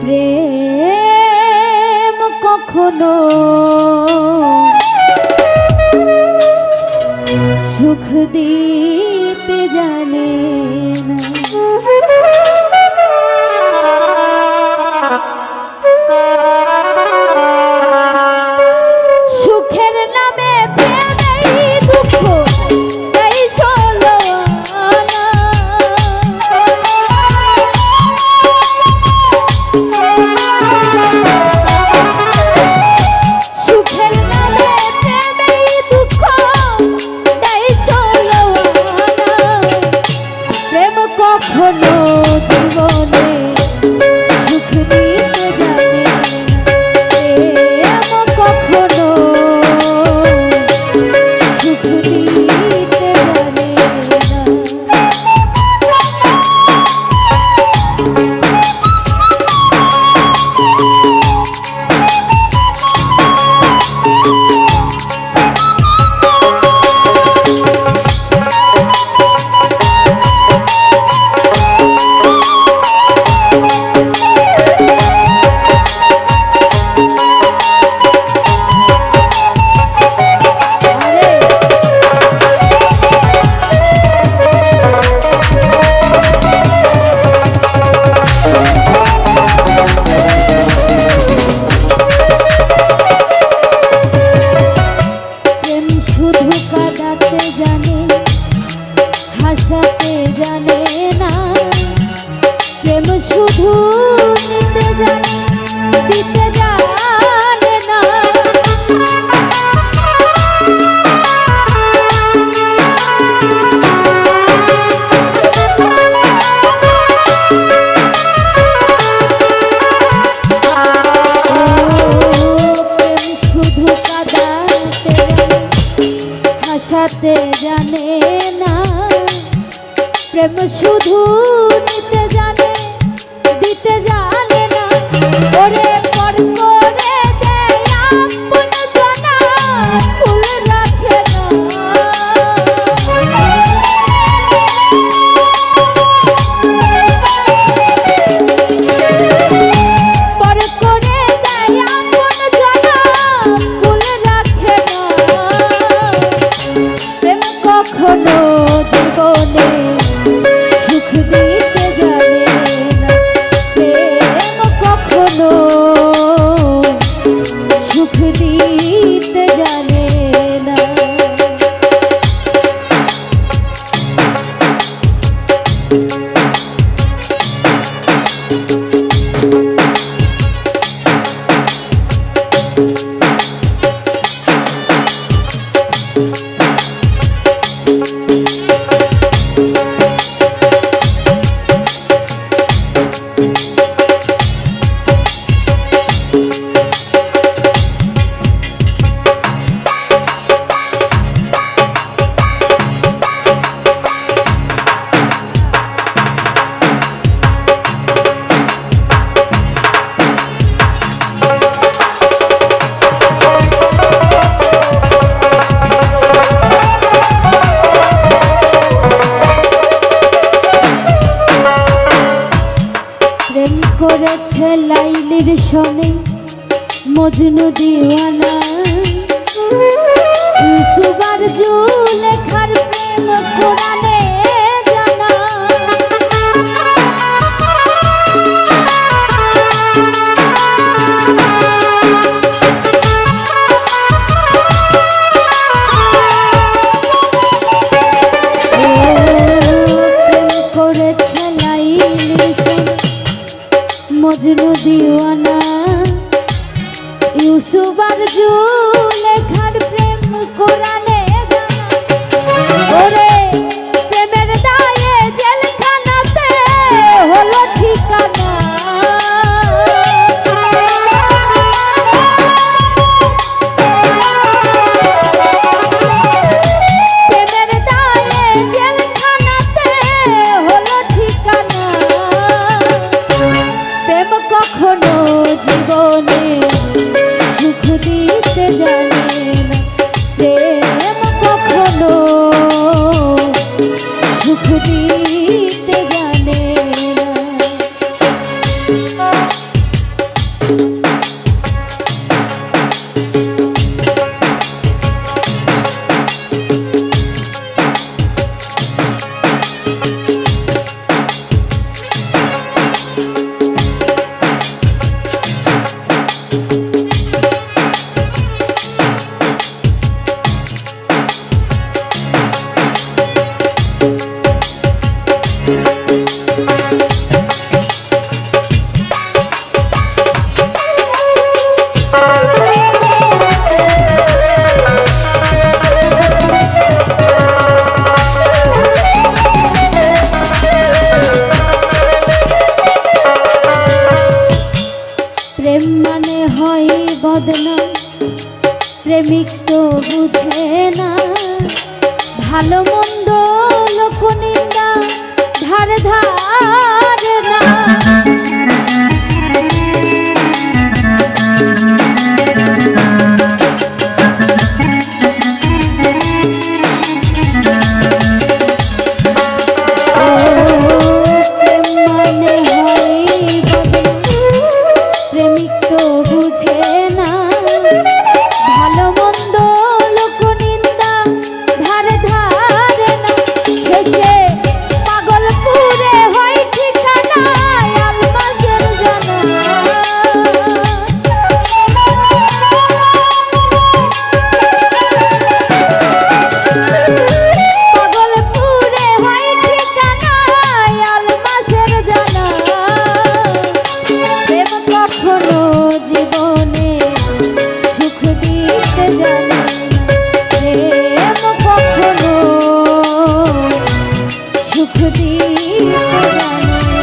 প্রেম কখনো সুখ দিয়ে Música শুধু নিতে জানে দিতে জানে না। শুধু কাদাতে হাসাতে জানে না প্রেম শুধু করেছে লাইলির সনে মজনু দিওয়ানা। সুবার জুলেখার প্রেম কোরআনে জানা। করেছে লাইলির মজনু দিওয়ানা ইউসুফ আর জুলেখার প্রেম কোরআনে জানা। প্রেম মানে হয় বদনাম প্রেমিক জানো